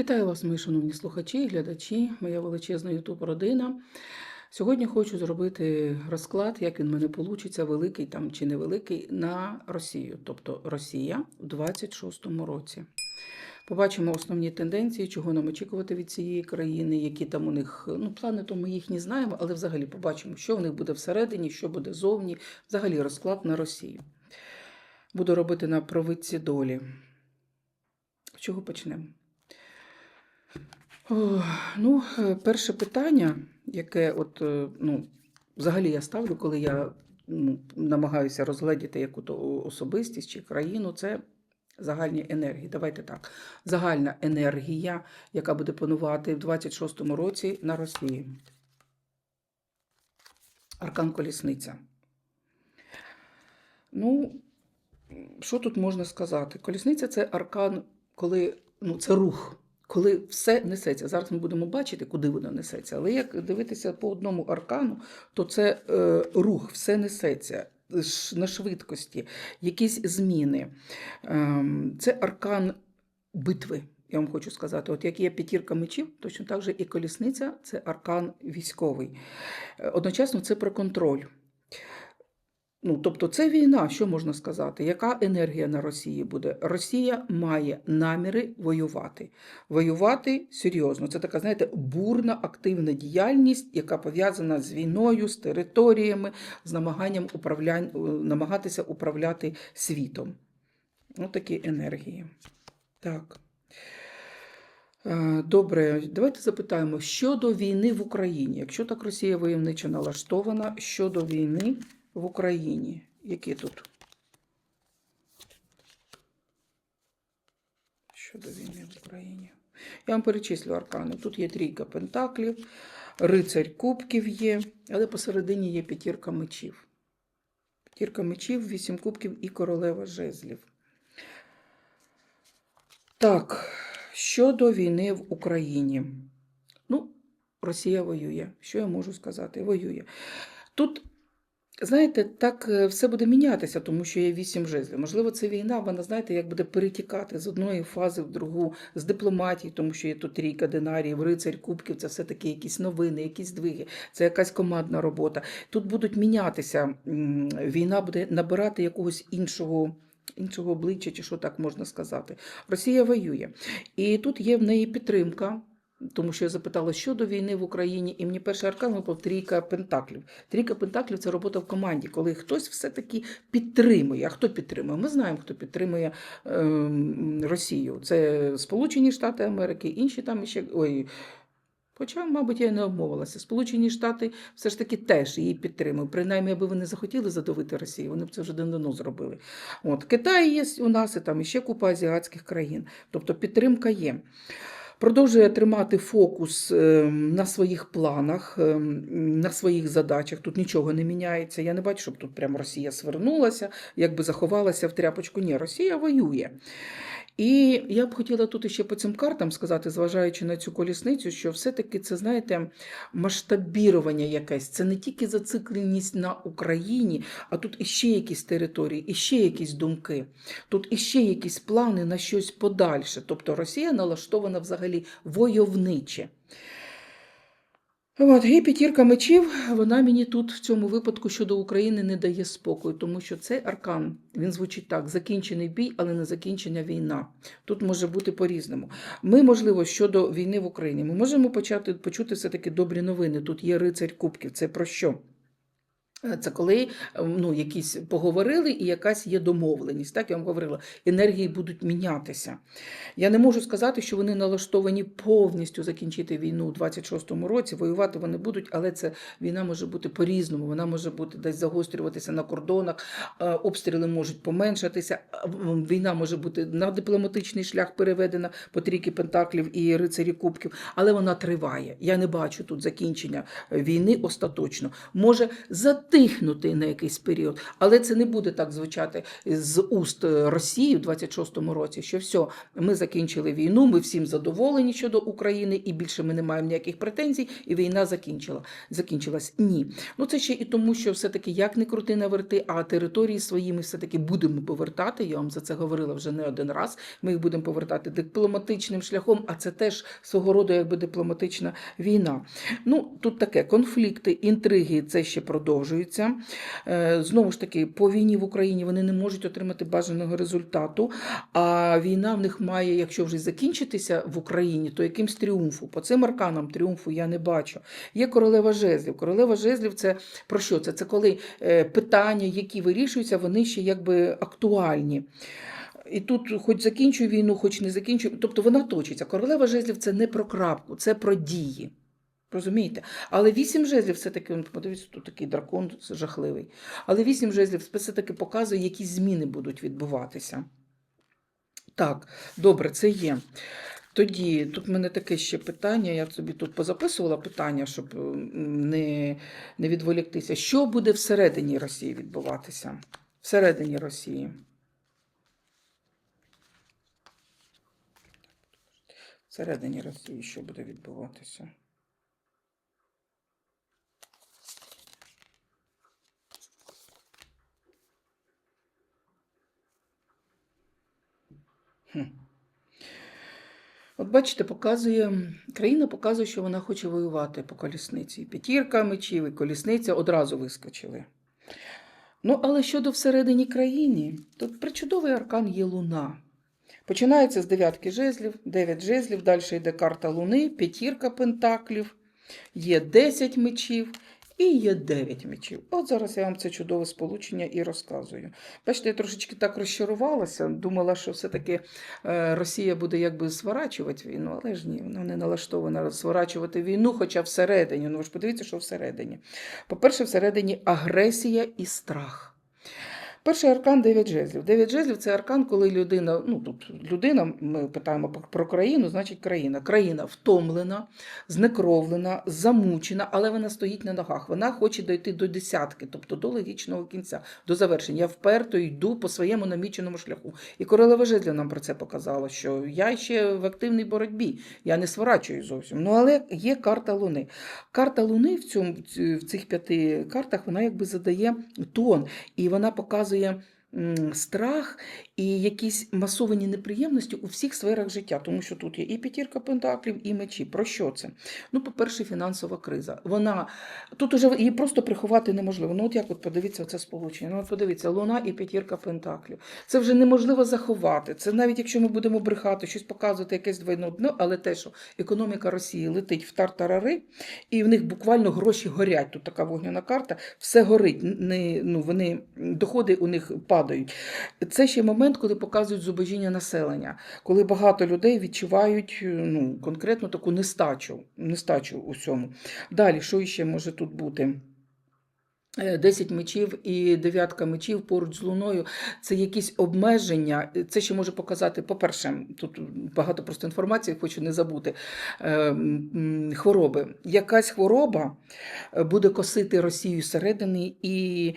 Вітаю вас, мої шановні слухачі, глядачі, моя величезна ютуб родина. Сьогодні хочу зробити розклад, як він в мене вийде, великий там чи невеликий, на Росію, тобто Росія в 26-му році. Побачимо основні тенденції, чого нам очікувати від цієї країни, які там у них ну, плани, то ми їх не знаємо, але взагалі побачимо, що в них буде всередині, що буде зовні. Взагалі розклад на Росію. Буду робити на провидці долі. З чого почнемо? О, ну, е, перше питання, яке от, е, ну, взагалі я ставлю, коли я ну, намагаюся розгледіти яку-то особистість чи країну, це загальні енергії. Давайте так. Загальна енергія, яка буде панувати в 26-му році на Росії. Аркан Колісниця. Ну, що тут можна сказати? Колісниця це аркан, коли ну, це рух коли все несеться. Зараз ми будемо бачити, куди воно несеться. Але як дивитися по одному аркану, то це е, рух, все несеться. На швидкості, якісь зміни. Ем, це аркан битви, я вам хочу сказати. От як є п'ятірка мечів, точно так же і колісниця це аркан військовий. Е, одночасно це про контроль. Ну, тобто, це війна, що можна сказати? Яка енергія на Росії буде? Росія має наміри воювати. Воювати серйозно. Це така, знаєте, бурна активна діяльність, яка пов'язана з війною, з територіями, з намаганням управля... намагатися управляти світом. Ось такі енергії. Так. Е, Добре, давайте запитаємо щодо війни в Україні. Якщо так Росія войовничо налаштована щодо війни в Україні. Які тут? Щодо війни в Україні. Я вам перечислю аркани. Тут є трійка пентаклів, рицарь кубків є, але посередині є п'ятірка мечів. П'ятірка мечів, вісім кубків і королева жезлів. Так, щодо війни в Україні. Ну, Росія воює. Що я можу сказати? Воює. Тут Знаєте, так е, все буде мінятися, тому що є вісім жезлів. Можливо, це війна, вона, знаєте, як буде перетікати з одної фази в другу, з дипломатії, тому що є тут трійка динаріїв, рицарь, кубків, це все-таки якісь новини, якісь двиги, це якась командна робота. Тут будуть мінятися, війна буде набирати якогось іншого. Іншого обличчя, чи що так можна сказати. Росія воює. І тут є в неї підтримка. Тому що я запитала щодо війни в Україні, і мені перший аркан випав трійка пентаклів. Трійка пентаклів це робота в команді, коли хтось все-таки підтримує. А хто підтримує? Ми знаємо, хто підтримує е, Росію. Це Сполучені Штати Америки, інші там ще. Ой, Хоча, мабуть, я й не обмовилася. Сполучені Штати все ж таки теж її підтримують. Принаймні, аби вони захотіли задавити Росію, вони б це вже давно зробили. От Китай є у нас, і там ще купа азіатських країн. Тобто підтримка є. Продовжує тримати фокус ем, на своїх планах, ем, на своїх задачах. Тут нічого не міняється. Я не бачу, щоб тут прямо Росія свернулася, якби заховалася в тряпочку. Ні, Росія воює. І я б хотіла тут ще по цим картам сказати, зважаючи на цю колісницю, що все-таки це, знаєте, масштабірування якесь. Це не тільки зацикленість на Україні, а тут іще якісь території, іще якісь думки, тут іще якісь плани на щось подальше. Тобто Росія налаштована взагалі войовниче. От, і п'ятірка мечів, вона мені тут в цьому випадку щодо України не дає спокою, тому що цей аркан, він звучить так: закінчений бій, але не закінчена війна. Тут може бути по-різному. Ми, можливо, щодо війни в Україні, ми можемо почати почути все-таки добрі новини. Тут є рицарь Кубків. Це про що? Це коли ну, якісь поговорили і якась є домовленість. Так я вам говорила, енергії будуть мінятися. Я не можу сказати, що вони налаштовані повністю закінчити війну у 26-му році. Воювати вони будуть, але це війна може бути по-різному. Вона може бути десь загострюватися на кордонах, обстріли можуть поменшатися. Війна може бути на дипломатичний шлях переведена по трійки пентаклів і рицарі кубків, але вона триває. Я не бачу тут закінчення війни остаточно. Може за затихнути на якийсь період. Але це не буде так звучати з уст Росії в 26-му році, що все, ми закінчили війну, ми всім задоволені щодо України, і більше ми не маємо ніяких претензій, і війна закінчила. закінчилась. Ні. Ну це ще і тому, що все-таки як не крути не верти, а території свої ми все-таки будемо повертати. Я вам за це говорила вже не один раз. Ми їх будемо повертати дипломатичним шляхом, а це теж свого роду якби дипломатична війна. Ну, тут таке конфлікти, інтриги, це ще продовжується. Е, Знову ж таки, по війні в Україні вони не можуть отримати бажаного результату. А війна в них має, якщо вже закінчитися в Україні, то якимсь тріумфу. По цим арканам тріумфу я не бачу. Є королева жезлів. Королева жезлів це про що? Це, це коли е, питання, які вирішуються, вони ще якби актуальні. І тут хоч закінчую війну, хоч не закінчую. Тобто вона точиться. Королева жезлів це не про крапку, це про дії. Розумієте? Але вісім жезлів все-таки, подивіться, тут такий дракон жахливий. Але вісім жезлів все-таки показує, які зміни будуть відбуватися. Так, добре, це є. Тоді тут в мене таке ще питання. Я собі тут позаписувала питання, щоб не, не відволіктися. Що буде всередині Росії відбуватися? Всередині Росії. Всередині Росії що буде відбуватися? От бачите, показує, країна показує, що вона хоче воювати по колісниці. І П'ятірка мечів і колісниця одразу вискочили. Ну, але щодо всередині країни, тут причудовий аркан є луна. Починається з дев'ятки жезлів, дев'ять жезлів, далі йде карта Луни, п'ятірка пентаклів, є 10 мечів і є 9 мечів. От зараз я вам це чудове сполучення і розказую. Бачите, я трошечки так розчарувалася, думала, що все-таки е, Росія буде якби сворачувати війну, але ж ні, вона не налаштована сворачувати війну, хоча всередині. Ну ви ж подивіться, що всередині. По-перше, всередині агресія і страх. Перший аркан 9 жезлів. 9 жезлів це аркан, коли людина, ну тут людина, ми питаємо про країну, значить країна. Країна втомлена, знекровлена, замучена, але вона стоїть на ногах. Вона хоче дойти до десятки, тобто до логічного кінця, до завершення. Я вперто йду по своєму наміченому шляху. І королева жезлів нам про це показала, що я ще в активній боротьбі, я не сворачую зовсім. Ну але є карта Луни. Карта Луни в цьому в цих п'яти картах вона якби задає тон, і вона показує м, страх і якісь масовані неприємності у всіх сферах життя, тому що тут є і п'ятірка пентаклів, і мечі. Про що це? Ну, по-перше, фінансова криза. Вона тут уже її просто приховати неможливо. Ну, от як от подивіться це сполучення. Ну, от подивіться, луна і п'ятірка пентаклів. Це вже неможливо заховати. Це навіть якщо ми будемо брехати, щось показувати, якесь двойне дно, але те, що економіка Росії летить в тартарари, і в них буквально гроші горять. Тут така вогняна карта, все горить. Не, ну, вони, доходи у них падають. Це ще момент, коли показують зубожіння населення, коли багато людей відчувають ну, конкретно таку нестачу, нестачу у всьому. Далі, що ще може тут бути? Е, 10 мечів і дев'ятка мечів поруч з луною це якісь обмеження. Це ще може показати, по-перше, тут багато просто інформації, хочу не забути. е, Хвороби. Якась хвороба е, буде косити Росію зсередини і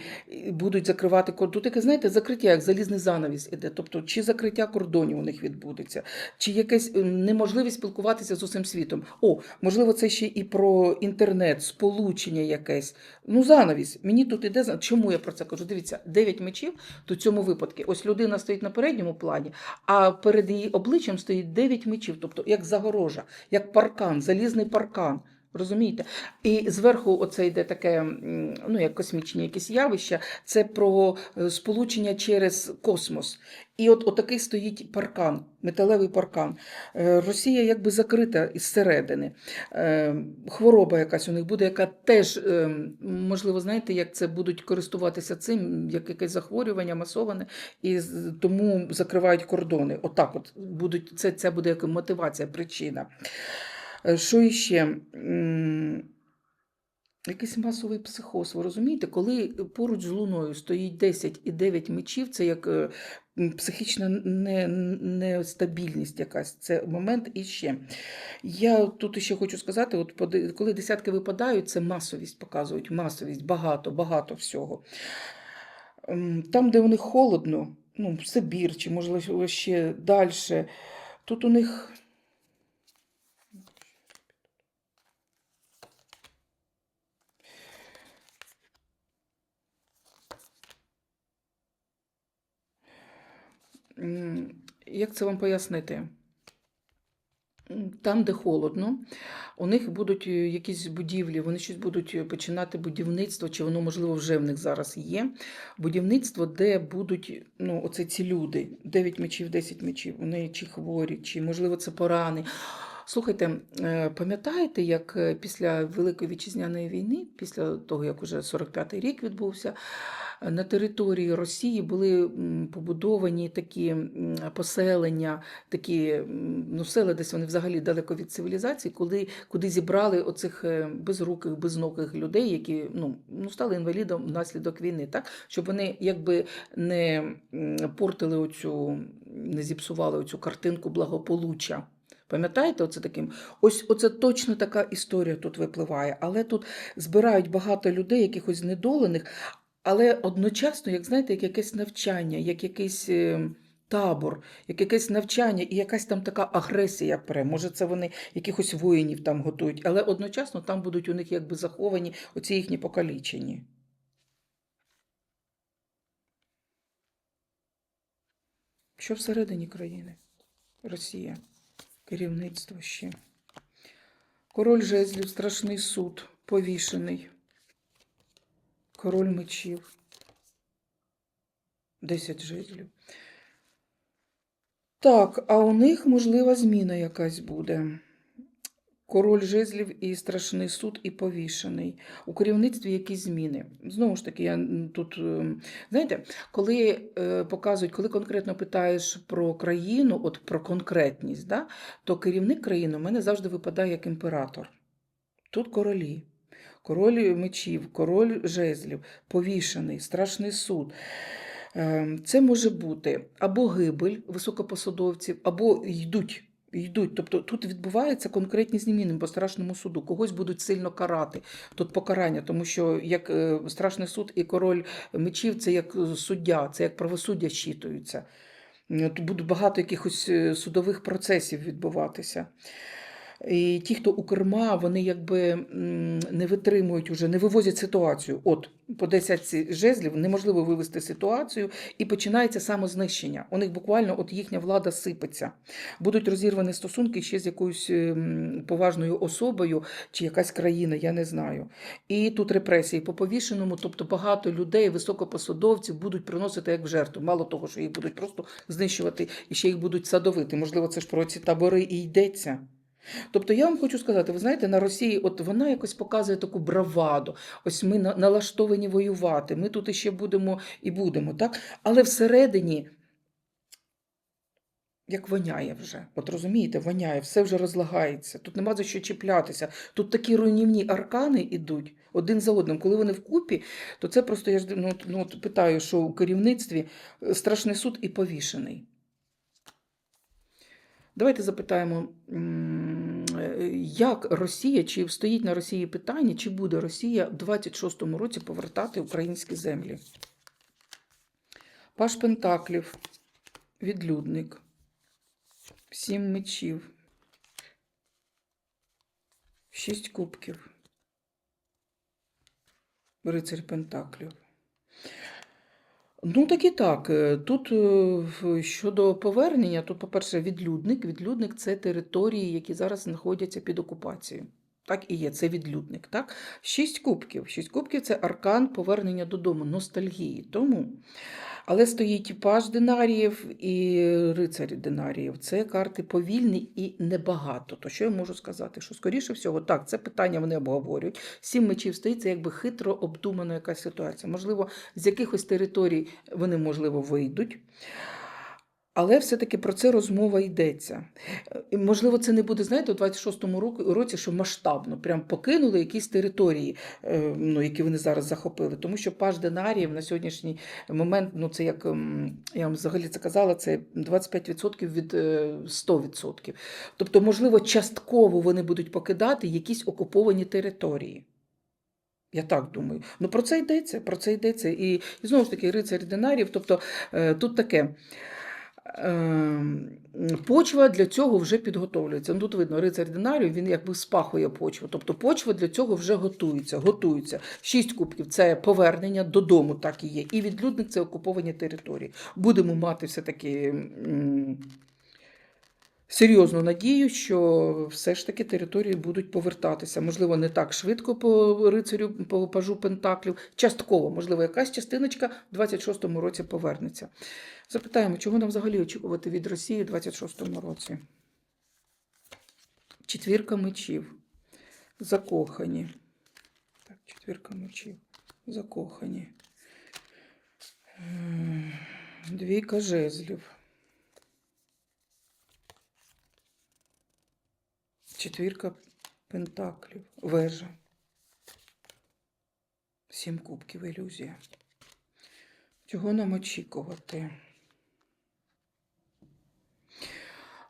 будуть закривати кордон. Тут таке, знаєте, закриття, як залізний занавіс іде. Тобто, чи закриття кордонів у них відбудеться, чи якась е, неможливість спілкуватися з усім світом. О, можливо, це ще і про інтернет, сполучення якесь. Ну, занавіс. Мені тут іде чому я про це кажу? Дивіться, 9 мечів то цьому випадку. Ось людина стоїть на передньому плані, а перед її обличчям стоїть 9 мечів, тобто як загорожа, як паркан, залізний паркан. Розумієте? І зверху оце йде таке, ну як космічні якісь явища, це про е, сполучення через космос. І от отакий стоїть паркан, металевий паркан. Е, Росія якби закрита із середини. Е, Хвороба якась у них буде, яка теж, можливо, знаєте, як це будуть користуватися цим, як якесь захворювання масоване, і тому закривають кордони. Отак от будуть, це, це буде як мотивація, причина. Е, Що іще? Якийсь масовий психоз, ви розумієте, коли поруч з луною стоїть 10 і 9 мечів, це як е, психічна не- нестабільність якась. Це момент і ще. Я тут ще хочу сказати: от коли десятки випадають, це масовість показують, масовість, багато, багато всього. Там, де у них холодно, ну, Сибір чи, можливо, ще далі, тут у них. М, Як це вам пояснити? Там, де холодно, у них будуть е, якісь будівлі, вони щось будуть е, починати будівництво, чи воно, можливо, вже в них зараз є. Будівництво, де будуть ну, оце ці люди, 9 мечів, 10 мечів, вони чи хворі, чи, можливо, це порани. Слухайте, е, пам'ятаєте, як після Великої вітчизняної війни, після того, як уже 45-й рік відбувся, на території Росії були побудовані такі поселення, такі ну, села, десь вони взагалі далеко від цивілізації, коли, куди зібрали оцих е, безруких, безногих людей, які ну, ну, стали інвалідом внаслідок війни, так? щоб вони якби не портили оцю, не зіпсували оцю картинку благополуччя. Пам'ятаєте, оце таким? Ось оце точно така історія тут випливає. Але тут збирають багато людей, якихось знедолених, але одночасно, як знаєте, як якесь навчання, як якийсь е, табор, як якесь навчання і якась там така агресія пре. Може, це вони якихось воїнів там готують, але одночасно там будуть у них якби заховані оці їхні покалічені. Що всередині країни? Росія. Керівництво ще. Король жезлів, страшний суд, повішений. Король мечів. Десять жезлів. Так, а у них можлива зміна якась буде. Король жезлів і страшний суд, і повішений. У керівництві якісь зміни. Знову ж таки, я тут, е, знаєте, коли е, показують, коли конкретно питаєш про країну, от про конкретність, да, то керівник країни у мене завжди випадає як імператор. Тут королі. Король мечів, король жезлів, повішений, страшний суд. Е, Це може бути або гибель високопосадовців, або йдуть. Йдуть, тобто тут відбуваються конкретні зміни по страшному суду. Когось будуть сильно карати. Тут покарання, тому що як е, страшний суд і король мечів це як суддя, це як правосуддя щитуються. Тут буде багато якихось е, судових процесів відбуватися. І ті, хто у керма, вони якби не витримують уже, не вивозять ситуацію. От по 10 жезлів неможливо вивести ситуацію, і починається самознищення. У них буквально от їхня влада сипеться. Будуть розірвані стосунки ще з якоюсь ем, поважною особою чи якась країна, я не знаю. І тут репресії по повішеному, тобто багато людей, високопосадовців будуть приносити як в жертву. Мало того, що їх будуть просто знищувати і ще їх будуть садовити. Можливо, це ж про ці табори і йдеться. Тобто я вам хочу сказати, ви знаєте, на Росії, от вона якось показує таку браваду. Ось ми налаштовані воювати, ми тут іще будемо і будемо, так? Але всередині, як воняє вже. От розумієте, воняє, все вже розлагається. Тут нема за що чіплятися. Тут такі руйнівні аркани ідуть один за одним. Коли вони вкупі, то це просто я ж ну, ну, питаю, що у керівництві е, страшний суд і повішений. Давайте запитаємо, як Росія, чи стоїть на Росії питання, чи буде Росія в 26-му році повертати українські землі? Паш Пентаклів, відлюдник, сім мечів, шість кубків, рицарь Пентаклів. Ну, так і так. Е, Тут е, щодо повернення, тут, по-перше, відлюдник. Відлюдник це території, які зараз знаходяться під окупацією. Так і є, це відлюдник. Так? Шість кубків. Шість кубків це аркан повернення додому, ностальгії. Тому. Але стоїть паж динаріїв і рицарі динаріїв. Це карти повільні і небагато. То що я можу сказати? Що, скоріше всього, так, це питання вони обговорюють. Сім мечів стоїть, це якби хитро обдумана якась ситуація. Можливо, з якихось територій вони, можливо, вийдуть. Але все-таки про це розмова йдеться. Е, Можливо, це не буде, знаєте, у 26-му році, що масштабно, прям покинули якісь території, е, ну, які вони зараз захопили. Тому що паж динаріїв на сьогоднішній момент, ну це як ем, я вам взагалі це казала, це 25% від е, 100%. Тобто, можливо, частково вони будуть покидати якісь окуповані території. Я так думаю. Ну про це йдеться, про це йдеться. І, і знову ж таки, рицарь динарів. Тобто е, тут таке. Ем, Почва для цього вже підготовлюється. Ну, тут видно, рицар динарію, він якби спахує почву. Тобто почва для цього вже готується. готується. Шість кубків це повернення додому, так і є. І відлюдник це окуповані території. Будемо мати все-таки м, серйозну надію, що все ж таки території будуть повертатися. Можливо, не так швидко по рицарю, по пажу Пентаклів. Частково, можливо, якась частиночка в 26-му році повернеться. Запитаємо, чого нам взагалі очікувати від Росії у 26-му році? Четвірка мечів. Закохані. Так, четвірка мечів. Закохані. Двійка жезлів. Четвірка пентаклів. Вежа. Сім кубків ілюзія. Чого нам очікувати?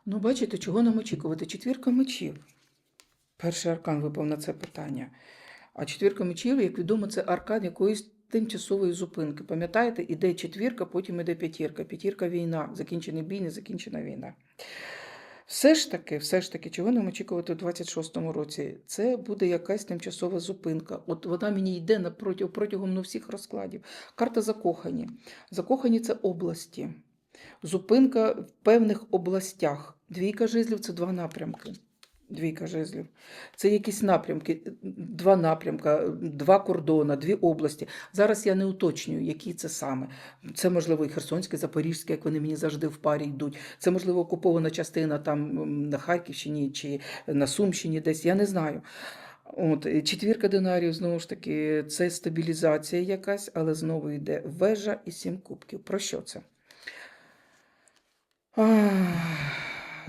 Ну, бачите, чого нам очікувати? Четвірка мечів. Перший аркан випав на це питання. А четвірка мечів, як відомо, це аркан якоїсь тимчасової зупинки. Пам'ятаєте, іде четвірка, потім іде п'ятірка. П'ятірка війна, закінчений бій, не закінчена війна. Все ж таки, все ж таки, чого нам очікувати у 26-му році? Це буде якась тимчасова зупинка. От вона мені йде напроти, протягом ну, всіх розкладів. Карта закохані. Закохані це області. Зупинка в певних областях. Двійка жезлів це два напрямки. Двійка жезлів. Це якісь напрямки, два напрямка, два кордона, дві області. Зараз я не уточнюю, які це саме. Це, можливо, і Херсонське, Запорізьке, як вони мені завжди в парі йдуть. Це, можливо, окупована частина там на Харківщині чи на Сумщині десь, я не знаю. От, четвірка динарів, знову ж таки, це стабілізація якась, але знову йде вежа і сім кубків. Про що це?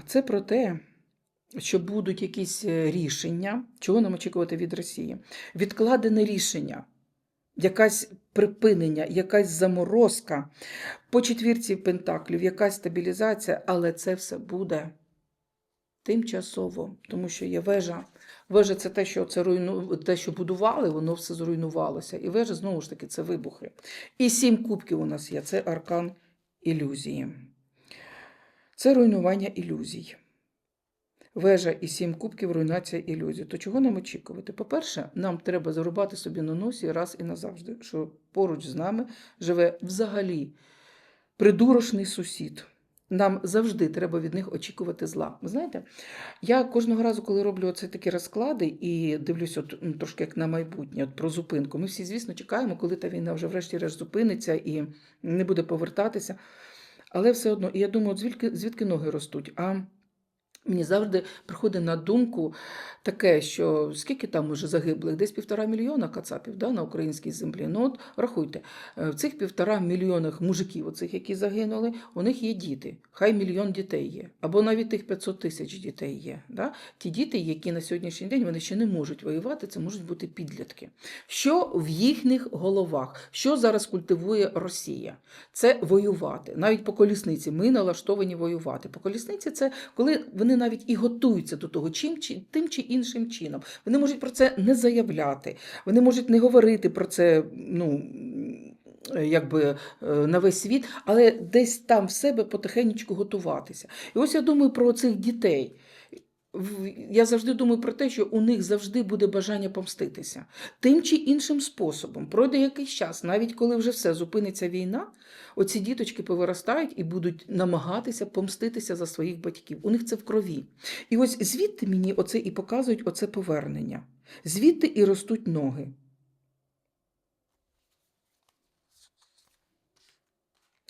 Це про те, що будуть якісь е, рішення, чого нам очікувати від Росії. Відкладене рішення, якась припинення, якась заморозка. По четвірці пентаклів, якась стабілізація, але це все буде тимчасово, тому що є вежа. Вежа це те, що це руйну... те, що будували, воно все зруйнувалося. І вежа, знову ж таки, це вибухи. І сім кубків у нас є. Це аркан ілюзії. Це руйнування ілюзій. Вежа і сім кубків руйнація ілюзій. То чого нам очікувати? По-перше, нам треба зарубати собі на носі раз і назавжди, що поруч з нами живе взагалі придурошний сусід. Нам завжди треба від них очікувати зла. Ви знаєте, я кожного разу, коли роблю оце такі розклади і дивлюся от, трошки як на майбутнє, от про зупинку. Ми всі, звісно, чекаємо, коли та війна вже врешті-решт зупиниться і не буде повертатися. Але все одно, і я думаю, от звідки, звідки ноги ростуть? А Мені завжди приходить на думку таке, що скільки там уже загиблих? Десь півтора мільйона кацапів да, на українській землі. Ну от рахуйте, е, в цих півтора мільйонах мужиків, оцих, які загинули, у них є діти. Хай мільйон дітей є, або навіть тих 500 тисяч дітей є. Да? Ті діти, які на сьогоднішній день вони ще не можуть воювати, це можуть бути підлітки. Що в їхніх головах? Що зараз культивує Росія? Це воювати. Навіть по колісниці ми налаштовані воювати. По колісниці це коли вони навіть і готуються до того, чим чи тим чи іншим чином. Вони можуть про це не заявляти, вони можуть не говорити про це. ну, Якби е, на весь світ, але десь там в себе потихеньку готуватися. І ось я думаю про цих дітей. Я завжди думаю про те, що у них завжди буде бажання помститися. Тим чи іншим способом. Пройде якийсь час, навіть коли вже все зупиниться війна, оці діточки повиростають і будуть намагатися помститися за своїх батьків. У них це в крові. І ось звідти мені оце і показують оце повернення. Звідти і ростуть ноги.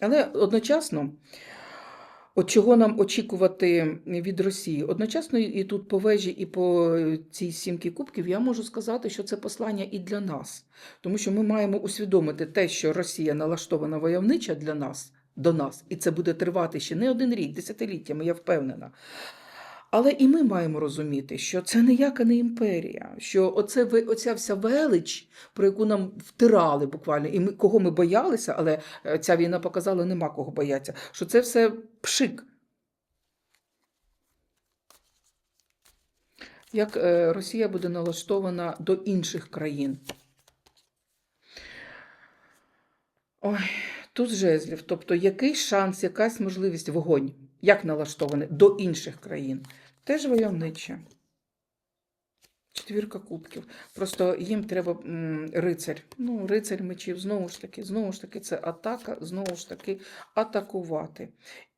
Але одночасно, от чого нам очікувати від Росії? Одночасно і тут по вежі, і по цій сімки кубків я можу сказати, що це послання і для нас. Тому що ми маємо усвідомити те, що Росія налаштована войовнича для нас, до нас. І це буде тривати ще не один рік, десятиліттями, я впевнена. Але і ми маємо розуміти, що це ніяка не імперія, що оце, оця вся велич, про яку нам втирали буквально, і ми, кого ми боялися, але е, ця війна показала, нема кого бояться, що це все пшик. Як е, Росія буде налаштована до інших країн? Ой, тут жезлів. Тобто, який шанс, якась можливість вогонь, як налаштований до інших країн? Теж войовниче. Четвірка кубків. Просто їм треба м, рицарь. Ну, рицарь мечів, знову ж таки, знову ж таки, це атака, знову ж таки, атакувати.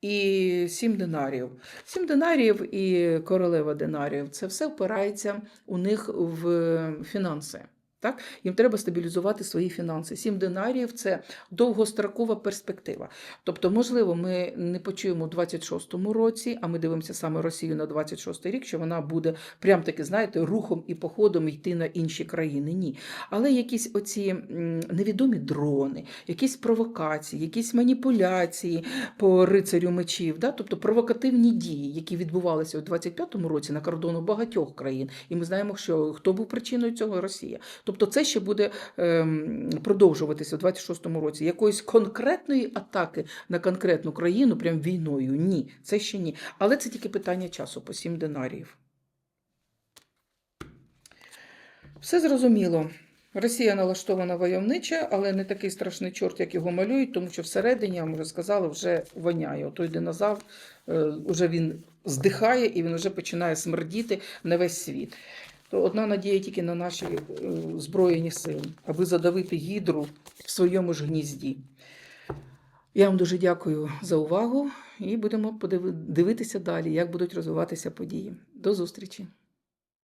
І сім динарів. Сім динарів і королева динарів це все впирається у них в фінанси. Так? Їм треба стабілізувати свої фінанси. Сім динарів це довгострокова перспектива. Тобто, можливо, ми не почуємо у 26-му році, а ми дивимося саме Росію на 26-й рік, що вона буде прям таки, знаєте, рухом і походом йти на інші країни. Ні. Але якісь оці невідомі дрони, якісь провокації, якісь маніпуляції по рицарю мечів, да? тобто провокативні дії, які відбувалися у 25-му році на кордону багатьох країн. І ми знаємо, що хто був причиною цього Росія. Тобто це ще буде ем, продовжуватися у 26-му році. Якоїсь конкретної атаки на конкретну країну, прям війною. Ні, це ще ні. Але це тільки питання часу по 7 динаріїв. Все зрозуміло. Росія налаштована войовнича, але не такий страшний чорт, як його малюють, тому що всередині, я вам вже сказала, вже воняє. Той динозавр, е, вже він здихає і він вже починає смердіти на весь світ. То одна надія тільки на наші е, збройні сили, аби задавити гідру в своєму ж гнізді. Я вам дуже дякую за увагу і будемо дивитися далі, як будуть розвиватися події. До зустрічі!